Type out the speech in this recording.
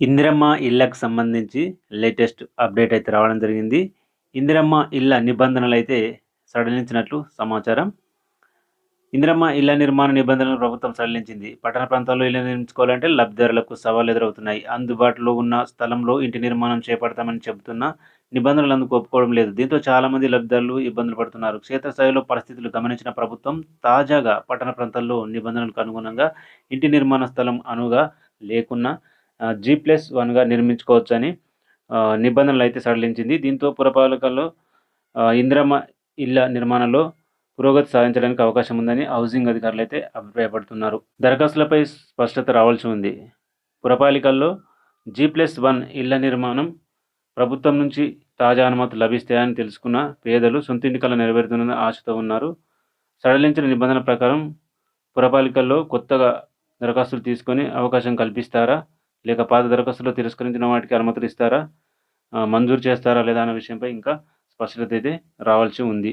ఇందిరమ్మ ఇళ్ళకు సంబంధించి latest update అయితే రావడం జరిగింది. ఇందిరమ్మ ఇళ్ళ నిబంధనలు అయితే సడలించినట్లు సమాచారం. ఇందిరమ్మ ఇళ్ళ నిర్మాణ నిబంధనలు ప్రభుత్వం సడలించింది. పట్టణ ప్రాంతాల్లో ఇల్లు నిర్మించుకోవాలంటే లబ్ధిదారులకు సవాళ్ళు ఎదురవుతున్నాయి. అందుబాటులో ఉన్న స్థలంలో ఇంటి నిర్మాణం చేపడతామని చెబుతున్న నిబంధనలు అందుకు ఒప్పుకోవడం లేదు. దీంతో చాలామంది లబ్ధిదారులు ఇబ్బందులు పడుతున్నారు. క్షేత్రస్థాయిలో పరిస్థితులు గమనించిన ప్రభుత్వం తాజాగా పట్టణ ప్రాంతాల్లో నిబంధనలకు అనుగుణంగా ఇంటి నిర్మాణ స్థలం అనువుగా లేకున్నా జీ ప్లస్ వన్గా నిర్మించుకోవచ్చని నిబంధనలు అయితే సడలించింది. దీంతో పురపాలకల్లో ఇందిరమ్మ ఇళ్ళ నిర్మాణంలో పురోగతి సాధించడానికి అవకాశం ఉందని హౌసింగ్ అధికారులు అయితే అభిప్రాయపడుతున్నారు. దరఖాస్తులపై స్పష్టత రావాల్సి ఉంది. పురపాలికల్లో జీ ప్లస్ వన్ ఇళ్ళ నిర్మాణం ప్రభుత్వం నుంచి తాజా అనుమతులు లభిస్తాయని తెలుసుకున్న పేదలు సొంతింటి కళ నెరవేరుతున్న ఆశతో ఉన్నారు. సడలించిన నిబంధనల ప్రకారం పురపాలికల్లో కొత్తగా దరఖాస్తులు తీసుకొని అవకాశం కల్పిస్తారా? లేక పాత దరఖాస్తులో తిరస్కరించిన వాటికి అనుమతులు ఇస్తారా? మంజూరు చేస్తారా లేదా అనే విషయంపై ఇంకా స్పష్టత అయితే రావాల్సి ఉంది.